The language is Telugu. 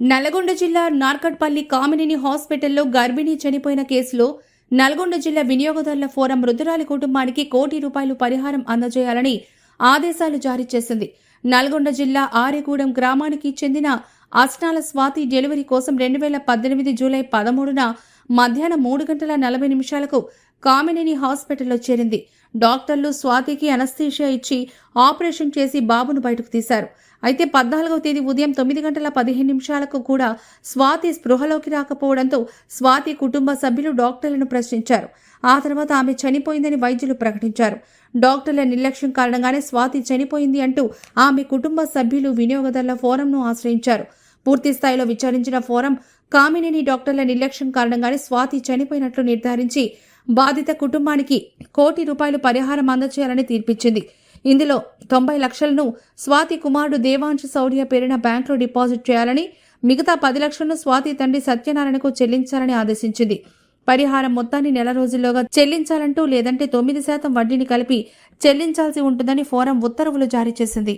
నల్గొండ జిల్లా నార్కట్పల్లి కామినేని హాస్పిటల్లో గర్భిణి చనిపోయిన కేసులో నల్గొండ జిల్లా వినియోగదారుల ఫోరం మృతురాలి కుటుంబానికి కోటి రూపాయలు పరిహారం అందజేయాలని ఆదేశాలు జారీ చేసింది. నల్గొండ జిల్లా ఆరేగూడెం గ్రామానికి చెందిన అస్నాల స్వాతి డెలివరీ కోసం రెండు వేల పద్దెనిమిది జూలై పదమూడున మధ్యాహ్నం మూడు గంటల నలభై నిమిషాలకు కామినేని హాస్పిటల్లో చేరింది. డాక్టర్లు స్వాతికి అనస్థీషియా ఇచ్చి ఆపరేషన్ చేసి బాబును బయటకు తీశారు. అయితే పద్నాలుగవ తేదీ ఉదయం తొమ్మిది గంటల పదిహేను నిమిషాలకు కూడా స్వాతి స్పృహలోకి రాకపోవడంతో స్వాతి కుటుంబ సభ్యులు డాక్టర్లను ప్రశ్నించారు. ఆ తర్వాత ఆమె చనిపోయిందని వైద్యులు ప్రకటించారు. డాక్టర్ల నిర్లక్ష్యం కారణంగానే స్వాతి చనిపోయింది అంటూ ఆమె కుటుంబ సభ్యులు వినియోగదారుల ఫోరంను ఆశ్రయించారు. పూర్తి స్థాయిలో విచారించిన ఫోరం కామినేని డాక్టర్ల నిర్లక్ష్యం కారణంగానే స్వాతి చనిపోయినట్లు నిర్ధారించి బాధిత కుటుంబానికి కోటి రూపాయలు పరిహారం అందచేయాలని తీర్పిచ్చింది. ఇందులో తొంభై లక్షలను స్వాతి కుమారుడు దేవాంశు సౌర్య పేరిన బ్యాంకులో డిపాజిట్ చేయాలని మిగతా పది లక్షలను స్వాతి తండ్రి సత్యనారాయణకు చెల్లించాలని ఆదేశించింది. పరిహారం మొత్తాన్ని నెల రోజుల్లోగా చెల్లించాలంటూ లేదంటే తొమ్మిది శాతం వడ్డీని కలిపి చెల్లించాల్సి ఉంటుందని ఫోరం ఉత్తర్వులు జారీ చేసింది.